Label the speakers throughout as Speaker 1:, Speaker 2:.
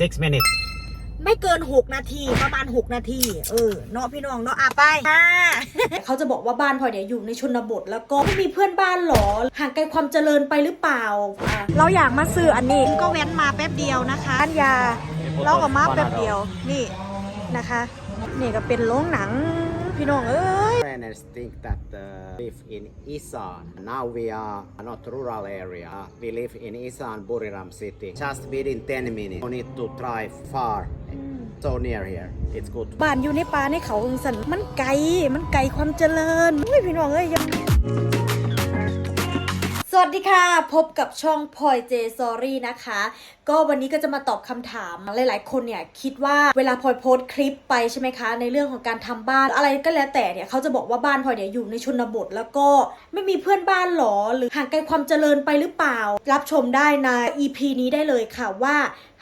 Speaker 1: Six minutes.
Speaker 2: ไม่เกิน 6 นาทีประมาณ 6 นาที เออเนาะพี่น้องเนาะอะไปค่ะเขาจะบอกว่าบ้านพลอยเนี่ยอยู่ในชนบทแล้วก็ไม่มีเพื่อนบ้านหรอห่างไกลความเจริญไปหรือเปล่าอะเราอยากมาซื้ออันนี้ก็แว้นมาแป๊บเดียวนะคะอันยาเราก็มาแป๊บเดียวนี่นะคะ นี่ก็เป็นโรงหนังพี่น้องเอ้ย
Speaker 1: Foreigners think that uh, live in Isan. Now we are not rural area. We live in Isan, Buriram city. Just within 10 minutes. No need to drive far. So near here. It's good.
Speaker 2: บ้านอยู่ในป่าในเขาสันมันไกล มันไกลความเจริญอุ้ยพี่น้องเอ้ยยังส วัสดีค่ะ พบกับช่องพลอยเจซอรี่นะคะ ก็วันนี้ก็จะมาตอบคำถามหลาย ๆ คนเนี่ยคิดว่าเวลาพลอยโพสต์คลิปไปใช่ไหมคะ ในเรื่องของการทำบ้านอะไรก็แล้วแต่เนี่ยเขาจะบอกว่าบ้านพลอยเนี่ยอยู่ในชนบท แล้วก็ไม่มีเพื่อนบ้านหรอหรือห่างไกลความเจริญไปหรือเปล่า รับชมได้ใน EP นี้ได้เลยค่ะว่า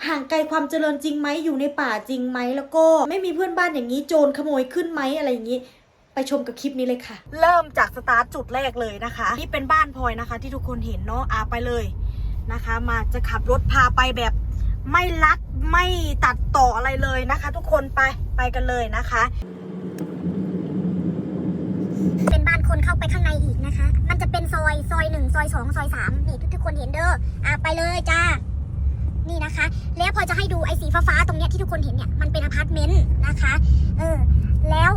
Speaker 2: ห่างไกลความเจริญจริงไหมอยู่ในป่าจริงไหมแล้วก็ไม่มีเพื่อนบ้านอย่างนี้โจรขโมยขึ้นไหมอะไรอย่างนี้ ไปชมกับคลิปนี้เลยค่ะ เริ่มจากสตาร์ทจุดแรกเลยนะคะ นี่เป็นบ้านพลอยนะคะ ที่ทุกคนเห็นเนาะอาไปเลยนะคะ มาจะขับรถพาไปแบบไม่ลัดไม่ตัดต่ออะไรเลยนะคะ ทุกคนไปไปกันเลยนะคะ
Speaker 3: เป็นบ้านคนเข้าไปข้างในอีกนะคะ มันจะเป็นซอยซอยหนึ่งซอยสองซอยสามนี่ทุกๆคนเห็นเด้ออะไปเลยจ้านี่นะคะ แล้วพอจะให้ดูไอ้สีฟ้าๆตรงเนี้ยที่ทุกคนเห็นเนี่ยมันเป็นอพาร์ตเมนต์นะคะเออแล้ว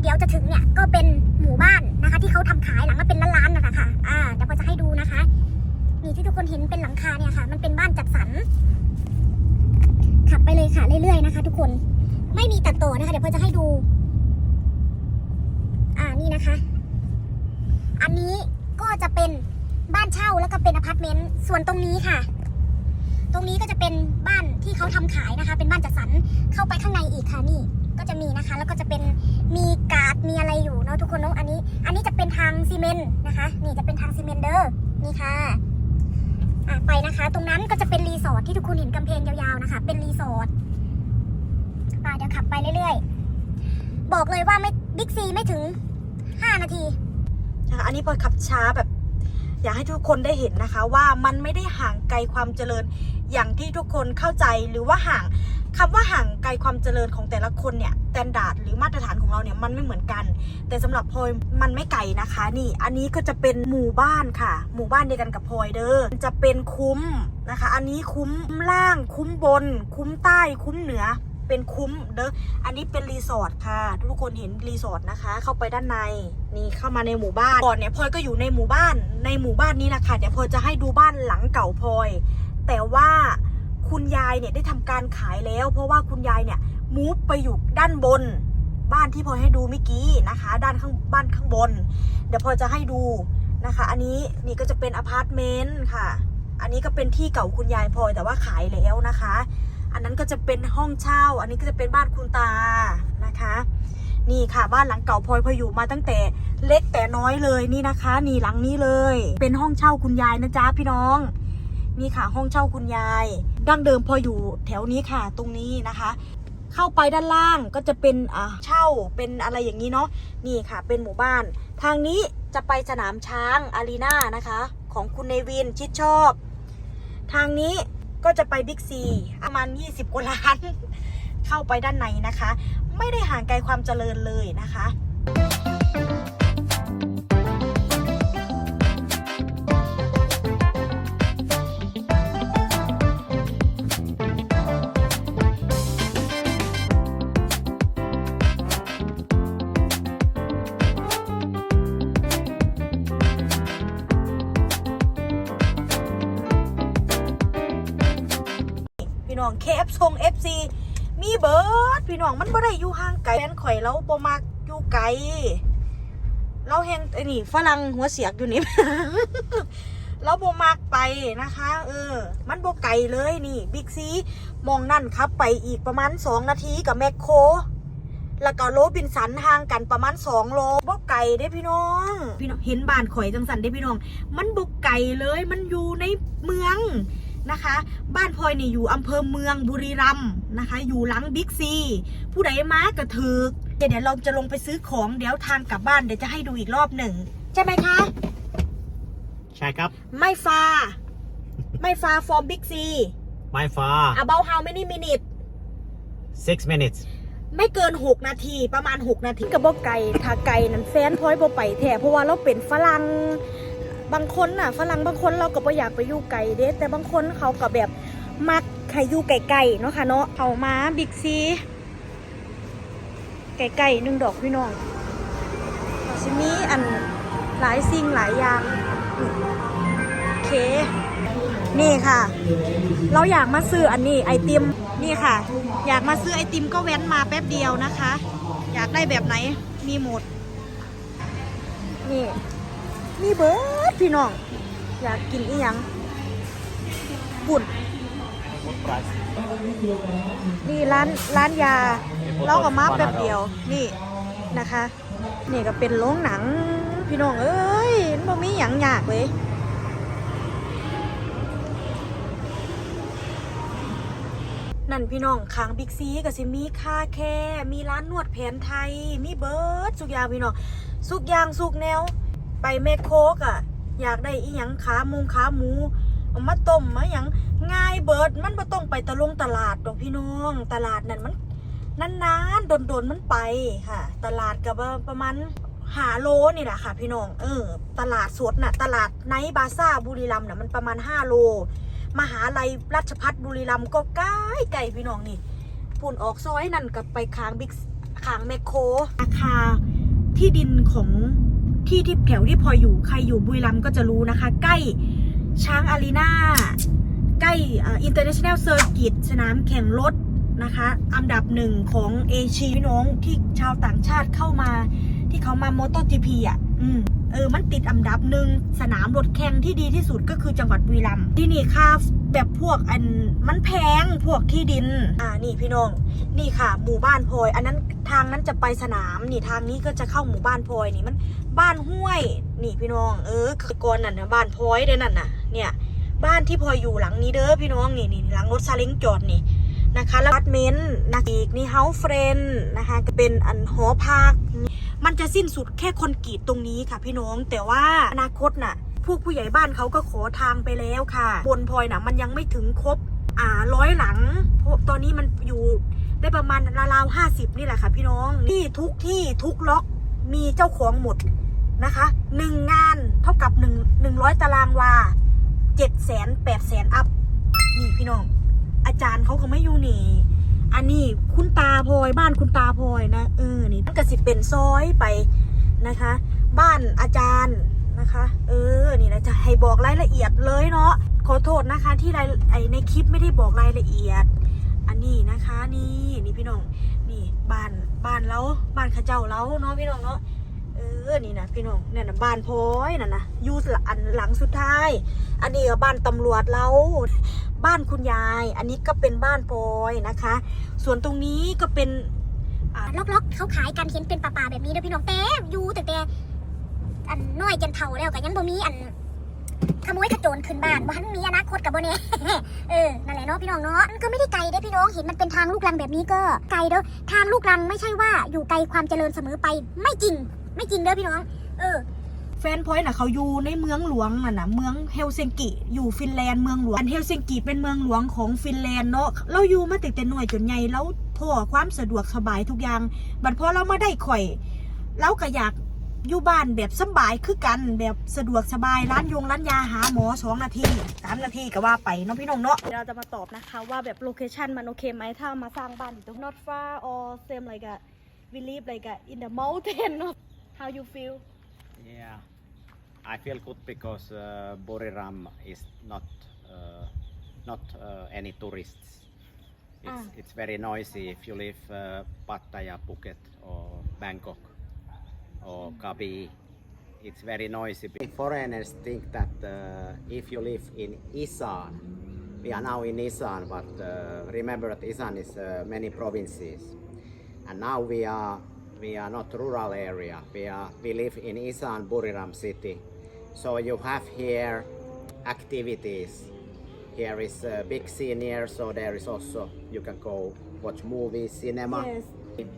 Speaker 3: เดี๋ยวจะถึงเนี่ยก็เป็นหมู่บ้านนะคะ ที่เขาทำขายหลังละเป็นล้านๆนะคะค่ะอ่าเดี๋ยวพอจะให้ดูนะคะนี่ที่ทุกคนเห็นเป็นหลังคาเนี่ยค่ะ มันเป็นบ้านจัดสรรขับไปเลยค่ะเรื่อยๆนะคะ ทุกคนไม่มีตัดต่อนะคะ เดี๋ยวพอจะให้ดู อ่านี่นะคะ อันนี้ก็จะเป็นบ้านเช่าแล้วก็เป็นอพาร์ตเมนต์ส่วนตรงนี้ค่ะ ตรงนี้ก็จะเป็นบ้านที่เขาทำขายนะคะ เป็นบ้านจัดสรรเข้าไปข้างในอีกค่ะนี่ก็จะมีนะคะ แล้วก็จะเป็นมี ทุกคนเนาะอันนี้ อันนี้จะเป็นทางซีเมนต์นะคะ นี่จะเป็นทางซีเมนต์เด้อนี่ค่ะอะไปนะคะ ตรงนั้นก็จะเป็นรีสอร์ทที่ทุกคนเห็นกำแพงยาวๆนะคะ เป็นรีสอร์ทไปเดี๋ยวขับไปเรื่อยๆ บอกเลยว่าไม่บิ๊กซีไม่ถึง 5 นาที
Speaker 2: นะคะอันนี้พอขับช้าแบบ อยากให้ทุกคนได้เห็นนะคะ ว่ามันไม่ได้ห่างไกลความเจริญอย่างที่ทุกคนเข้าใจหรือว่าห่าง คำว่าห่างไกลความเจริญของแต่ละคนเนี่ยแตนดาร์ดหรือมาตรฐานของเราเนี่ยมันไม่เหมือนกัน แต่สำหรับพลอยมันไม่ไกลนะคะ นี่อันนี้ก็จะเป็นหมู่บ้านค่ะ หมู่บ้านเดียวกันกับพลอยเด้อจะเป็นคุ้มนะคะ อันนี้คุ้มล่าง คุ้มบน คุ้มใต้ คุ้มเหนือเป็นคุ้มเด้อ อันนี้เป็นรีสอร์ทค่ะ ทุกคนเห็นรีสอร์ทนะคะ เข้าไปด้านในนี่เข้ามาในหมู่บ้านก่อนเนี่ยพลอยก็อยู่ในหมู่บ้านในหมู่บ้านนี้นะคะเดี๋ยวพลอยจะให้ดูบ้านหลังเก่าพลอย แต่ว่า คุณยายเนี่ยได้ทำการขายแล้ว เพราะว่าคุณยายเนี่ยมูฟไปอยู่ด้านบน บ้านที่พลอให้ดูเมื่อกี้นะคะ ด้านข้างบ้านข้างบน เดี๋ยวพลอจะให้ดูนะคะ อันนี้นี่ก็จะเป็นอพาร์ตเมนต์ค่ะ อันนี้ก็เป็นที่เก่าคุณยายพลอยแต่ว่าขายแล้วนะคะ อันนั้นก็จะเป็นห้องเช่า อันนี้ก็จะเป็นบ้านคุณตานะคะ นี่ค่ะบ้านหลังเก่าพลอยพออยู่มาตั้งแต่เล็กแต่น้อยเลยนี่นะคะ นี่หลังนี้เลย เป็นห้องเช่าคุณยายนะจ๊ะพี่น้อง นี่ค่ะห้องเช่าคุณยาย ดั้งเดิมพออยู่แถวนี้ค่ะตรงนี้นะคะ เข้าไปด้านล่างก็จะเป็นอ่าเช่าเป็นอะไรอย่างนี้เนาะนี่ค่ะเป็นหมู่บ้าน ทางนี้จะไปสนามช้างอารีนานะคะ ของคุณเนวินชิดชอบ ทางนี้ก็จะไปบิ๊กซีประมาณ 20กว่าล้าน เข้าไปด้านในนะคะ ไม่ได้ห่างไกลความเจริญเลยนะคะ พี่น้องมันบ่ได้อยู่ห่างไกลแฟนข่อยเราบ่มักอยู่ไกล เราแหงไอ้นี่ฝรั่งหัวเสียกอยู่นี่ เราบ่มักไปนะคะ เออ มันบ่ไกลเลยนี่บิ๊กซีมองนั่นครับ ไปอีกประมาณ2นาทีกับแมคโครแล้วก็โรบินสันห่างกันประมาณ2โลบ่ไกลเด้พี่น้อง พี่น้องเห็นบ้านข่อยจังสันเด้พี่น้อง มันบ่ไกลเลยมันอยู่ในเมือง นะคะ บ้านพลอยนี่อยู่อำเภอเมืองบุรีรัมย์นะคะ อยู่หลังบิ๊กซีผู้ใดมากระถึกเดี๋ยวเดี๋ยวเราจะลงไปซื้อของเดี๋ยวทางกลับบ้านเดี๋ยวจะให้ดูอีกรอบหนึ่งใช่ไหมคะ
Speaker 1: Check up.
Speaker 2: ไม่ฟาไม่ฟาฟอร์มบิ๊กซี
Speaker 1: My far
Speaker 2: about how many minutes
Speaker 1: six minutes
Speaker 2: ไม่เกิน 6 นาทีประมาณ 6 นาทีกับบ่ไก่ถ้าไก่นั้นแฟนพลอยบ่ไปแท้เพราะว่าเราเป็นฝรั่ง บางคนน่ะฝรั่งบางคนเราก็บ่อยากไปอยู่ไก่เด้แต่บางคนเขาก็แบบมักใครอยู่ไก่ๆเนาะค่ะเนาะเขามาบิ๊กซีไก่ๆหนึ่งดอกพี่น้องชิมีอันหลายสิ่งหลายอย่างโอเค นี่ค่ะ เราอยากมาซื้ออันนี้ไอติมนี่ค่ะ อยากมาซื้อไอติมก็แว้นมาแป๊บเดียวนะคะ อยากได้แบบไหนมีหมด นี่ มีเบิร์ดพี่น้อง อยากกินอีหยังปุ่นนี่ร้านร้านยาเราก็มาแป๊บเดียวนี่นะคะ นี่ก็เป็นโรงหนัง พี่น้องเอ้ยมันบ่มีหยังยากเลยนั่นพี่น้องค้างบิ๊กซีก็สิมีคาแค่มีร้านนวดแผนไทย มีเบิร์ดสุกยางพี่น้อง สุกยางสุกแนว ไปแมคโคกอะอยากได้อีหยังขาหมูขาหมูเอามาต้มมาหยังง่ายเบิร์ดมันบ่ต้องไปตะลงตลาดดอกพี่น้อง ตลาดนั่นมันนานๆโดนๆมันไปค่ะ ตลาดกับประมาณหาโลนี่แหละค่ะ พี่น้องเออ ตลาดสดน่ะ ตลาดไนบาซ่าบุรีรัมย์น่ะมันประมาณ5โล มหาลัยราชพัฒบุรีรัมย์ก็ใกล้ไก่พี่น้องนี่ปุ่นออกซอยนั่นกับไปค้างบิ๊กค้างแมคโครราคาที่ดินของ ที่ที่แถวที่พลอยอยู่ใครอยู่บุรีรัมย์ก็จะรู้นะคะ ใกล้ช้างอารีนาใกล้อินเตอร์เนชั่นแนลเซอร์กิตสนามแข่งรถนะคะ อันดับหนึ่งของเอเชียพี่น้องที่ชาวต่างชาติเข้ามา ที่เขามาโมโตจีพีอะ อืมเออ มันติดอันดับหนึ่งสนามรถแข่งที่ดีที่สุดก็คือจังหวัดบุรีรัมย์ที่นี่ค่าแบบพวกอันมันแพงพวกที่ดิน อ่านี่พี่น้อง นี่ค่ะ หมู่บ้านพลอย อันนั้นทางนั้นจะไปสนามนี่ทางนี้ก็จะเข้าหมู่บ้านพลอยนี่มันบ้านห้วย นี่พี่น้อง เออคือก่อนนั่นนะบ้านพลอยเด้นั่นน่ะ เนี่ย บ้านที่พลอยอยู่หลังนี้เด้อพี่น้องนี่นี่หลังรถซาเล้งจอดนี่ นะคะแล้วอพาร์ตเมนต์นะอีกนี่เฮาเฟรนนะคะก็เป็นอันหอพัก มันจะสิ้นสุดแค่คอนกรีตตรงนี้ค่ะพี่น้อง แต่ว่าอนาคตน่ะพวกผู้ใหญ่บ้านเขาก็ขอทางไปแล้วค่ะ บนพลอยน่ะมันยังไม่ถึงครบอ่าร้อยหลังเพราะตอนนี้มันอยู่ได้ประมาณราวๆห้าสิบนี่แหละค่ะพี่น้องที่ทุกที่ทุกล็อกมีเจ้าของหมดนะคะหนึ่งงานเท่ากับหนึ่งหนึ่งร้อยตารางวาเจ็ดแสนแปดแสนอัพนี่พี่น้อง อาจารย์เขาก็ไม่อยู่นี่ อันนี้คุณตาพลอยบ้านคุณตาพลอยนะเออนี่มันก็สิเป็นซอยไปนะคะ บ้านอาจารย์นะคะ เออนี่นะจะให้บอกรายละเอียดเลยเนาะขอโทษนะคะ ที่รายไในคลิปไม่ได้บอกรายละเอียด อันนี้นะคะ นี่นี่พี่น้องนี่บ้านบ้านเราบ้านข้าเจ้าเราเนาะพี่น้องเนาะ ออนี่นะพี่น้องเนี่ยนะบ้านพอยน่ะนะอยู่อันหลังสุดท้าย อันนี้ก็บ้านตำรวจเราบ้านคุณยาย อันนี้ก็เป็นบ้านพอยนะคะ ส่วนตรงนี้ก็เป็น
Speaker 3: ล็อกๆเขาขายกันเห็นเป็นป่าๆแบบนี้เด้อพี่น้องแต่อยู่แต่แต่อันน้อยจนเฒ่าแล้วก็ยังบ่มีอันขโมยขโจรขึ้นบ้านบ่ทันมีอนาคตกับโบเนี่เออ นั่นแหละเนาะพี่น้องเนาะมันก็ไม่ได้ไกลเด้อพี่น้อง เห็นมันเป็นทางลูกรังแบบนี้ก็ไกลเด้อ ทางลูกรังไม่ใช่ว่าอยู่ไกลความเจริญเสมอไป ไม่จริง ไม่จริงเด้อพี่น้อง เออ
Speaker 2: แฟนพอยต์น่ะเขาอยู่ในเมืองหลวงน่ะนะเมืองเฮลซิงกิ อยู่ฟินแลนด์เมืองหลวงอันเฮลซิงกิเป็นเมืองหลวงของฟินแลนด์เนาะเราอยู่มาตั้งแต่หน่วยจนใหญ่แล้วพอความสะดวกสบายทุกอย่าง บัดพอเรามาได้ข่อยเราก็อยากอยู่บ้านแบบสบายคือกันแบบสะดวกสบายร้านยงร้านยาหาหมอสองนาทีสามนาทีก็ว่าไปเนาะพี่น้องเนาะเราจะมาตอบนะคะว่าแบบโลเคชันมันโอเคไหมถ้ามาสร้างบ้านอยู่ตรง not far or same like a we live like a in the mountain how you feel
Speaker 1: Yeah, I feel good because uh, Buriram is not uh, not uh, any tourists. It's,
Speaker 2: Ah.
Speaker 1: it's very noisy if you live uh, Pattaya, Phuket, or Bangkok, or Krabi. It's very noisy. Foreigners think that uh, if you live in Isan, we are now in Isan, but uh, remember that Isan is uh, many provinces, and now we are we are not rural area. We are we live in Isan Buriram city, so you have here activities. Here is a big senior, so there is also you can go watch movies, cinema.
Speaker 2: Yes.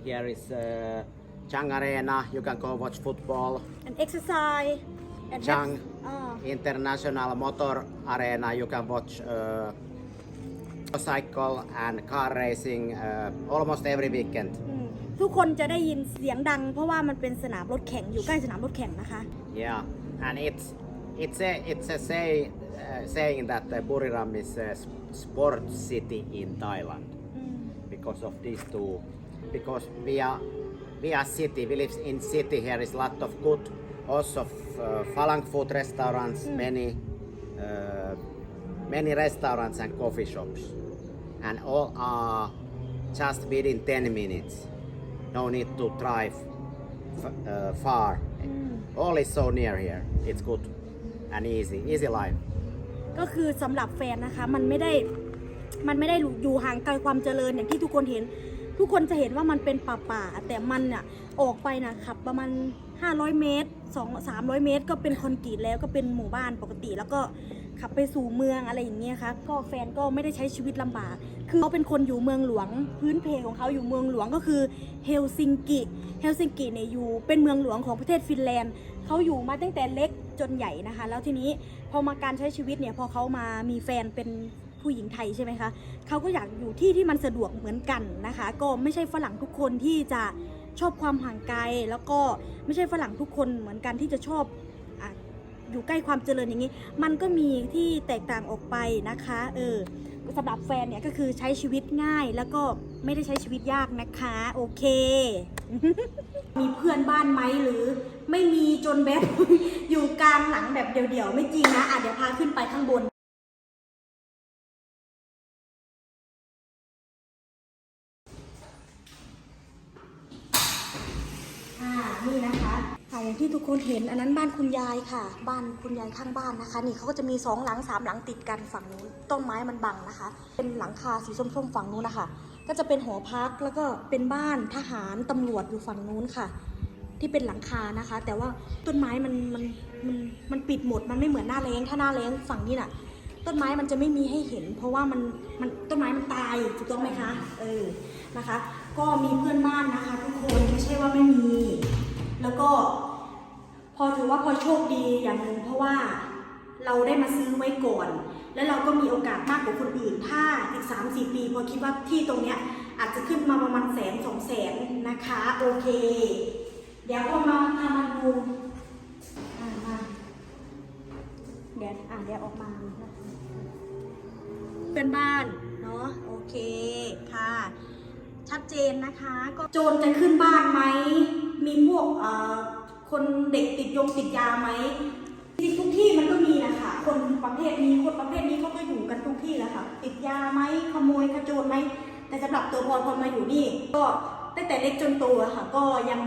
Speaker 1: Here is uh, Chang Arena. You can go watch football.
Speaker 2: and exercise and
Speaker 1: Chang
Speaker 2: have- ah.
Speaker 1: International Motor Arena. You can watch uh, Cycle and car racing uh, almost every weekend.
Speaker 2: อืม ทุกคนจะได้ยินเสียงดัง เพราะว่ามันเป็นสนามรถแข่งอยู่ใกล้สนามรถแข่งนะคะ
Speaker 1: Yeah, and it's it's a it's a say uh, saying that uh, Buriram is a s- sport city in Thailand
Speaker 2: อืม
Speaker 1: because of these two. Because we are we are city, we live in city. Here is lot of good, also f- uh, Falang food restaurants, many uh, many restaurants and coffee shops, and all are just within 10 minutes. No need to drive f- uh, far. All is so near here. It's good and easy, easy life.
Speaker 2: ก็คือสำหรับแฟนนะคะ มันไม่ได้มันไม่ได้อยู่ห่างไกลความเจริญอย่างที่ทุกคนเห็น ทุกคนจะเห็นว่ามันเป็นป่าป่าๆแต่มันน่ะออกไปนะขับประมาณ 500 เมตร 2 300 เมตร ก็เป็นคอนกรีตแล้วก็เป็นหมู่บ้านปกติ แล้วก็ขับไปสู่เมืองอะไรอย่างเงี้ยค่ะก็แฟนก็ไม่ได้ใช้ชีวิตลำบาก คือเขาเป็นคนอยู่เมืองหลวง พื้นเพของเขาอยู่เมืองหลวงก็คือเฮลซิงกิ เฮลซิงกิเนี่ยอยู่เป็นเมืองหลวงของประเทศฟินแลนด์เขาอยู่มาตั้งแต่เล็กจนใหญ่นะคะ แล้วทีนี้พอมาการใช้ชีวิตเนี่ยพอเขามามีแฟนเป็นผู้หญิงไทยใช่ไหมคะเขาก็อยากอยู่ที่ที่มันสะดวกเหมือนกันนะคะ ก็ไม่ใช่ฝรั่งทุกคนที่จะชอบความห่างไกล แล้วก็ไม่ใช่ฝรั่งทุกคนเหมือนกันที่จะชอบออยู่ใกล้ความเจริญอย่างนี้ มันก็มีที่แตกต่างออกไปนะคะ เออ สำหรับแฟนเนี่ยก็คือใช้ชีวิตง่ายแล้วก็ไม่ได้ใช้ชีวิตยากนะคะ โอเค มีเพื่อนบ้านไหมหรือ ไม่มีจนแบบอยู่กลางหลังแบบเดี่ยวๆ ไม่จริงนะอะเดี๋ยวพาขึ้นไปข้างบนอ่านี่นะคะ ค่ะอย่างที่ทุกคนเห็นอันนั้นบ้านคุณยายค่ะ บ้านคุณยายข้างบ้านนะคะ นี่เขาก็จะมีสองหลังสามหลังติดกันฝั่งนู้นต้นไม้มันบังนะคะ เป็นหลังคาสีส้มๆฝั่งนู้นนะคะ ก็จะเป็นหอพักแล้วก็เป็นบ้านทหารตำรวจอยู่ฝั่งนู้นค่ะ ที่เป็นหลังคานะคะ แต่ว่าต้นไม้มันมันมันมันปิดหมดมันไม่เหมือนหน้าแรงถ้าหน้าแรงฝั่งนี้น่ะ ต้นไม้มันจะไม่มีให้เห็น เพราะว่ามันมันต้นไม้มันตายถูกต้องไหมคะเออนะคะ ก็มีเพื่อนบ้านนะคะ ทุกคนไม่ใช่ว่าไม่มี แล้วก็พอถือว่าพอโชคดีอย่างหนึ่งเพราะว่าเราได้มาซื้อไว้ก่อน แล้วเราก็มีโอกาสมากกว่าคนอื่น ถ้าอีก3 4ปี พอคิดว่าที่ตรงเนี้ยอาจจะขึ้นมาประมาณแสนสองแสนนะคะ โอเค เดี๋ยวพอมาพามาดูมาเดี๋ยวอ่าเดี๋ยวออกมาเป็นบ้านเนาะโอเคค่ะ ชัดเจนนะคะ ก็โจรจะขึ้นบ้านไหม มีพวกคนเด็กติดยงติดยาไหมจริงทุกที่มันก็มีนะคะคนประเภทนี้คนประเภทนี้เขาก็อยู่กันทุกที่แหละค่ะ ติดยาไหมขโมยขโจรไหมแต่สำหรับตัวพรพอมาอยู่นี่ ก็ตั้งแต่เล็กจนโตค่ะ ก็ยัง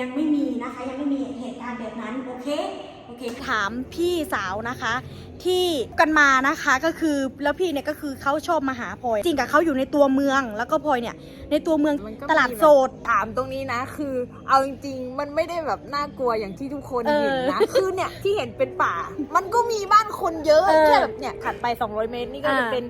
Speaker 2: ยังไม่มีนะคะ ยังไม่มีเหตุการณ์แบบนั้นโอเค โอเคถามพี่สาวนะคะ ที่กันมานะคะก็คือแล้วพี่เนี่ยก็คือเขาชอบมาหาพลอยจริงกับเขาอยู่ในตัวเมืองแล้วก็พลอยเนี่ยในตัวเมือง
Speaker 4: มันก็
Speaker 2: ตลาด
Speaker 4: มีแบบ
Speaker 2: โสด
Speaker 4: ถามตรงนี้นะ คือเอาจริงๆมันไม่ได้แบบน่ากลัวอย่างที่ทุกคน
Speaker 2: เออ
Speaker 4: เห็นนะ คือเนี่ยที่เห็นเป็นป่า มันก็มีบ้านคนเยอะ
Speaker 2: เออ
Speaker 4: แค่แบบเนี่ยขัดไป 200 เมตรนี่ก็จะ
Speaker 2: อ่า
Speaker 4: เป็น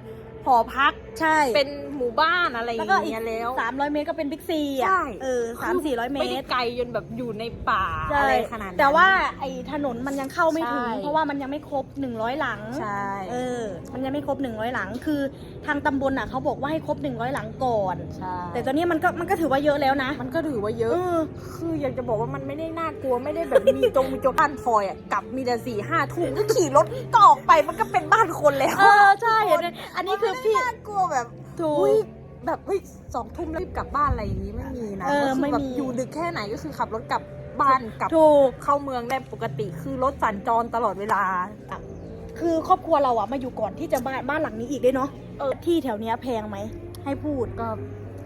Speaker 4: หอพัก
Speaker 2: ใช่
Speaker 4: เป็นหมู่บ้านอะไรอ
Speaker 2: แล้ว
Speaker 4: ย่าง
Speaker 2: ก็อีก
Speaker 4: เงี้ยแล้ว
Speaker 2: สามร้อยเมตรก็เป็นบิ๊กซีอะ
Speaker 4: ใช่
Speaker 2: เออสามสี่ร้อยเม
Speaker 4: ไม่ได้
Speaker 2: ตร
Speaker 4: ไกลจนแบบอยู่ในป่า
Speaker 2: ใช่
Speaker 4: อะไรขนาดนั้น
Speaker 2: แต่ว่าไอ้ถนนมันยังเข้าไม่ถึง
Speaker 4: ใช่
Speaker 2: เพราะว่ามันยังไม่ครบ100หลัง
Speaker 4: ใช่
Speaker 2: เออ มันยังไม่ครบ100หลัง คือทางตำบลอะเขาบอกว่าให้ครบ100หลังก่อน
Speaker 4: ใช่
Speaker 2: แต่ตอนนี้มันก็มันก็ถือว่าเยอะแล้วนะ
Speaker 4: มันก็ถือว่าเย
Speaker 2: เอ
Speaker 4: อะ
Speaker 2: อ
Speaker 4: คืออยากจะบอกว่ามันไม่ได้น่ากลัวไม่ได้แบบมีจงมีโจรบ้านพลอยอะกลับมีแต่สี่ห้าทุ่มก็ขี่รถก็ออกไปมันก็เป็นบ้านคนแล้ว
Speaker 2: เออใช่อันนี้คือพี่
Speaker 4: มันไม่ได้น่ากลัวแบบ
Speaker 2: ถู
Speaker 4: อุ้ย
Speaker 2: ก
Speaker 4: แบบเฮ้ยสองทุ่มแล้วรีบกลับบ้านอะไรอย่างนี้ไม่มีนะ
Speaker 2: เออ
Speaker 4: ก็คื
Speaker 2: ไม่
Speaker 4: แบบ
Speaker 2: มี
Speaker 4: อยู่ดึกแค่ไหนก็คือขับรถกลับบ้านกลับ
Speaker 2: ถูก
Speaker 4: เข้าเมืองได้ปกติคือรถสัญจรตลอดเวลา
Speaker 2: คือครอบครัวเราอะมาอยู่ก่อนที่จะบ้านบ้านหลังนี้อีกด้วยเนาะเออ ที่แถวเนี้ยแพงไหมให้พูด
Speaker 4: ก็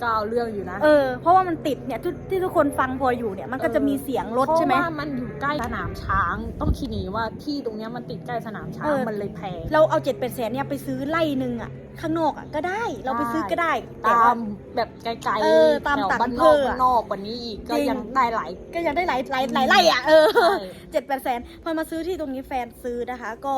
Speaker 4: ก็เอาเรื่องอยู่นะ
Speaker 2: เออเพราะว่ามันติดเนี่ยที่ที่ทุกคนฟังพออยู่เนี่ยมันก็จะมีเสียงรถใช่ไหม
Speaker 4: เพราะว่ามันอยู่ใกล้สนามช้าง ต้องคิดหนีว่าที่ตรงเนี้ยมันติดใกล้สนามช้าง
Speaker 2: เออ
Speaker 4: มันเลยแพง
Speaker 2: เราเอาเจ็ดเป็นแสนเนี่ยไปซื้อไล่หนึ่งอะข้างนอกอะก็ได้เราไปซื้อก็ได้แต่
Speaker 4: ตา
Speaker 2: ว่า
Speaker 4: มแบบไกล
Speaker 2: เออตาม
Speaker 4: แถว
Speaker 2: ต่าง
Speaker 4: บ้านน
Speaker 2: อำเภ
Speaker 4: อก
Speaker 2: ออะ
Speaker 4: บ้านนอกกว่านี้อีกก็
Speaker 2: จริง
Speaker 4: ยังได้หลาย
Speaker 2: ก็ยังได้หลายหลายหลายไล่อะเออ
Speaker 4: ใช่
Speaker 2: เจ็ดแปดแสนพอมาซื้อที่ตรงนี้แฟนซื้อนะคะ ก็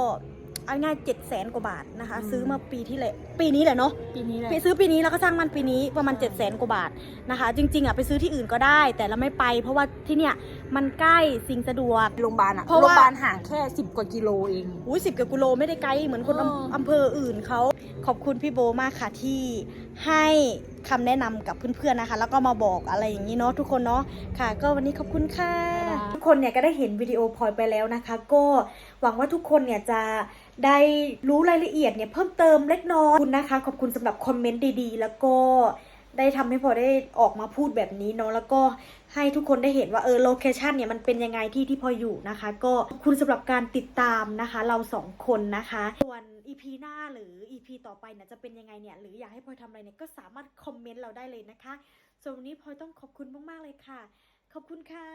Speaker 2: เอาง่ายเจ็ดแสนกว่าบาทนะคะ ซื้อมาปีที่แหละ ปีนี้แหละเนาะ
Speaker 4: ปีนี้แหละ
Speaker 2: ไปซื้อปีนี้แล้วก็สร้างมันปีนี้ประมาณ7จ็ดแสนกว่าบาทนะคะ จริงๆอะไปซื้อที่อื่นก็ได้ แต่เราไม่ไป เพราะว่าที่เนี่ยมันใกล้สิ่งสะดวก
Speaker 4: โรงพยาบาลอะ
Speaker 2: เพราะ
Speaker 4: โรง
Speaker 2: ว่า
Speaker 4: พยาบาลห่างแค่ 10 กว่ากิโลเอง
Speaker 2: อุ้ยสิบกิโลไม่ได้ไกลเหมือนคน
Speaker 4: เออ
Speaker 2: อำอำเภออื่นเขาขอบคุณพี่โบมากค่ะที่ให้คำแนะนำกับเพื่อนๆนะคะ แล้วก็มาบอกอะไรอย่างนี้เนาะทุกคนเนาะค่ะ ก็วันนี้ขอบคุณค่ะ ทุกคนเนี่ยก็ได้เห็นวิดีโอพลอยไปแล้วนะคะ ก็หวังว่าทุกคนเนี่ยจะ ได้รู้รายละเอียดเนี่ยเพิ่มเติมเล็กน้อยคุณนะคะ ขอบคุณสำหรับคอมเมนต์ดีๆ แล้วก็ได้ทำให้พอได้ออกมาพูดแบบนี้เนาะแล้วก็ให้ทุกคนได้เห็นว่าเออโลเคชันเนี่ยมันเป็นยังไงที่ที่พออยู่นะคะ ก็ขอบคุณสำหรับการติดตามนะคะ เราสองคนนะคะ ส่วน EP หน้าหรือ EP ต่อไปเนี่ยจะเป็นยังไงเนี่ยหรืออยากให้พลอยทำอะไรเนี่ยก็สามารถคอมเมนต์เราได้เลยนะคะส่วนวันนี้พลอยต้องขอบคุณมากๆเลยค่ะ ขอบคุณค่ะ